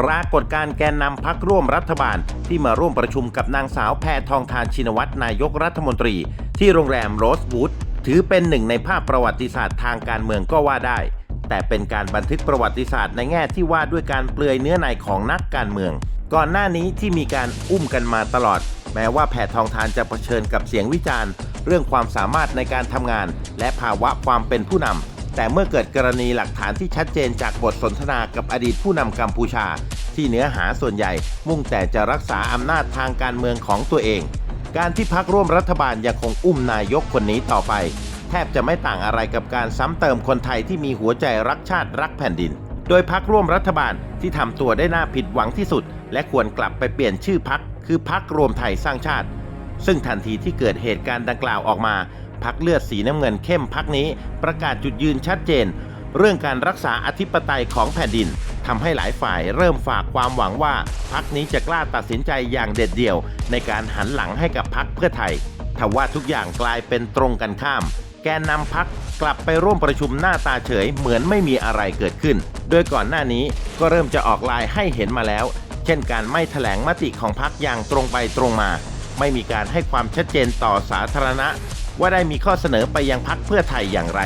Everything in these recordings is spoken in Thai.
ปรากฏการแกนนำพักร่วมรัฐบาล ที่มาร่วมประชุมกับนางสาวแพทองทานชินวัตรนายกรัฐมนตรี ที่โรงแรมโรสวูดถือเป็นหนึ่งในภาพประวัติศาสตร์ทางการเมืองก็ว่าได้ แต่เป็นการบันทึกประวัติศาสตร์ในแง่ที่ว่าด้วยการเปลือยเนื้อในของนักการเมือง ก่อนหน้านี้ที่มีการอุ้มกันมาตลอด แม้ว่าแพทองทานจะเผชิญกับเสียงวิจารณ์ เรื่องความสามารถในการทำงาน และภาวะความเป็นผู้นำ แต่เมื่อเกิดกรณีหลักฐานที่ชัดเจนจากบทสนทนากับอดีตผู้นำกัมพูชา ที่เนื้อหาส่วนใหญ่ มุ่งแต่จะรักษาอำนาจทางการเมืองของตัวเอง การที่พักร่วมรัฐบาลยังคงอุ้มนายกคนนี้ต่อไป แทบจะไม่ต่างอะไรกับการซ้ำเติมคนไทยที่มีหัวใจรักชาติรักแผ่นดิน โดยพักร่วมรัฐบาลที่ทำตัวได้น่าผิดหวังที่สุด และควรกลับไปเปลี่ยนชื่อพักคือพักรวมไทยสร้างชาติ ซึ่งทันทีที่เกิดเหตุการณ์ดังกล่าวออกมา พักเลือดสีน้ำเงินเข้มพักนี้ ประกาศจุดยืนชัดเจน เรื่องการรักษาอธิปไตยของแผ่นดินทำให้หลายฝ่ายเริ่มฝากความหวังว่าพักนี้จะกล้าตัดสินใจอย่างเด็ดเดี่ยว ในการหันหลังให้กับพักเพื่อไทยทว่าทุกอย่างกลายเป็นตรงกันข้าม แกนนำพักกลับไปร่วมประชุมหน้าตาเฉยเหมือนไม่มีอะไรเกิดขึ้น โดยก่อนหน้านี้ก็เริ่มจะออกลายให้เห็นมาแล้ว เช่นการไม่แถลงมติของพักอย่างตรงไปตรงมา ไม่มีการให้ความชัดเจนต่อสาธารณะ ว่าได้มีข้อเสนอไปยังพักเพื่อไทยอย่างไร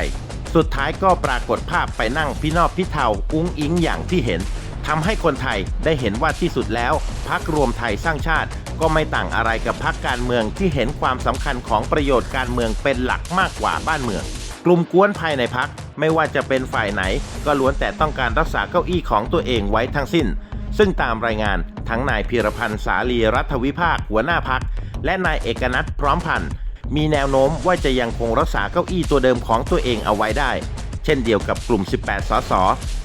สุดท้ายก็ปรากฏภาพไปนั่งพี่นอบพี่เทาอุ้งอิงอย่างที่เห็นทำให้คนไทยได้เห็นว่าที่สุดแล้ว พักรวมไทยสร้างชาติ ก็ไม่ต่างอะไรกับพักการเมืองที่เห็นความสำคัญของประโยชน์การเมืองเป็นหลักมากกว่าบ้านเมือง กลุ่มกวนภายในพักไม่ว่าจะเป็นฝ่ายไหน ก็ล้วนแต่ต้องการรักษาเก้าอี้ของตัวเองไว้ทั้งสิ้น ซึ่งตามรายงานทั้งนายพีรพันธ์สาลีรัฐวิภาคหัวหน้าพัก และนายเอกนัทพร้อมพันธ์ มีแนวโน้มว่าจะยังคงรักษาเก้าอี้ตัวเดิมของตัวเองเอาไว้ได้ เช่นเดียวกับกลุ่ม 18 สส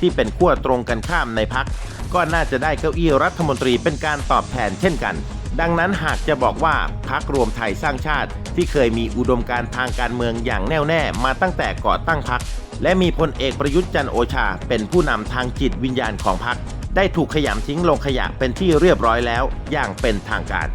ที่เป็นขั้วตรงกันข้ามในพัก ก็น่าจะได้เก้าอี้รัฐมนตรีเป็นการตอบแทนเช่นกัน ดังนั้นหากจะบอกว่าพักรวมไทยสร้างชาติ ที่เคยมีอุดมการทางการเมืองอย่างแน่วแน่มาตั้งแต่ก่อตั้งพัก และมีพลเอกประยุทธ์จันโอชา เป็นผู้นำทางจิตวิญญาณของพักได้ถูกขยำทิ้งลงขยะเป็นที่เรียบร้อยแล้วอย่างเป็นทางการ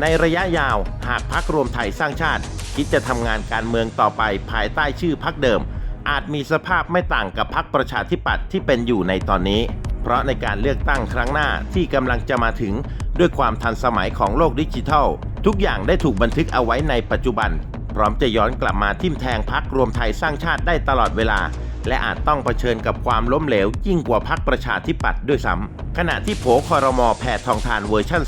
ในระยะยาวหากพักรวมไทยสร้างชาติ คิดจะทำงานการเมืองต่อไปภายใต้ชื่อพักเดิม อาจมีสภาพไม่ต่างกับพักประชาธิปัตย์ที่เป็นอยู่ในตอนนี้ เพราะในการเลือกตั้งครั้งหน้าที่กำลังจะมาถึง ด้วยความทันสมัยของโลกดิจิทัล ทุกอย่างได้ถูกบันทึกเอาไว้ในปัจจุบัน พร้อมจะย้อนกลับมาทิ่มแทงพักรวมไทยสร้างชาติได้ตลอดเวลาและอาจต้องเผชิญกับความล้มเหลวยิ่งกว่าพักประชาธิปัตย์ด้วยซ้ำขณะที่โผคอรมอแพทองทานเวอร์ชัน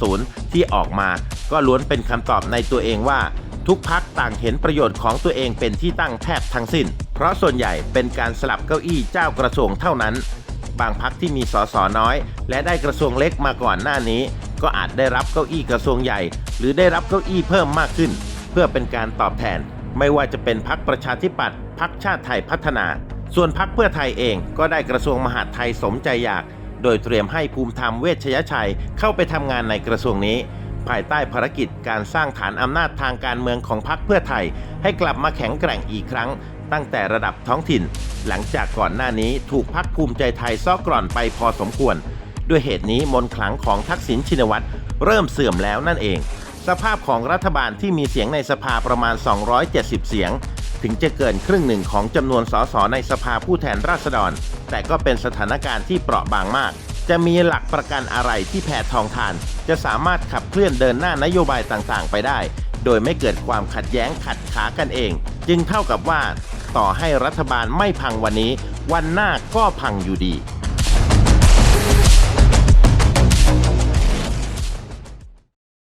2.0 ที่ออกมา ก็ล้วนเป็นคำตอบในตัวเองว่า ทุกพักต่างเห็นประโยชน์ของตัวเองเป็นที่ตั้งแทบทั้งสิ้น เพราะส่วนใหญ่เป็นการสลับเก้าอี้เจ้ากระทรวงเท่านั้น บางพักที่มีสสน้อย และได้กระทรวงเล็กมาก่อนหน้านี้ ก็อาจได้รับเก้าอี้กระทรวงใหญ่ หรือได้รับเก้าอี้เพิ่มมากขึ้น เพื่อเป็นการตอบแทน ไม่ว่าจะเป็นพักประชาธิปัตย์พักชาติไทยพัฒนา ส่วนพักเพื่อไทยเองก็ได้กระทรวงมหาดไทยสมใจอยาก โดยเตรียมให้ภูมิธรรมเวชยชัยเข้าไปทำงานในกระทรวงนี้ ภายใต้ภารกิจการสร้างฐานอำนาจทางการเมืองของพรรคเพื่อไทย ให้กลับมาแข็งแกร่งอีกครั้ง ตั้งแต่ระดับท้องถิ่น หลังจากก่อนหน้านี้ถูกพักภูมิใจไทยซ้อกร่อนไปพอสมควร ด้วยเหตุนี้มนต์ขลังของทักษิณชินวัตรเริ่มเสื่อมแล้วนั่นเอง สภาพของรัฐบาลที่มีเสียงในสภาประมาณ 270 เสียงถึงจะเกินครึ่งหนึ่งของจำนวนสสในสภาผู้แทนราษฎร แต่ก็เป็นสถานการณ์ที่เปราะบางมาก จะมีหลักประกันอะไรที่แพทองทาน จะสามารถขับเคลื่อนเดินหน้านโยบายต่างๆ ไปได้ โดยไม่เกิดความขัดแย้งขัดขากันเอง จึงเท่ากับว่า ต่อให้รัฐบาลไม่พังวันนี้ วันหน้าก็พังอยู่ดี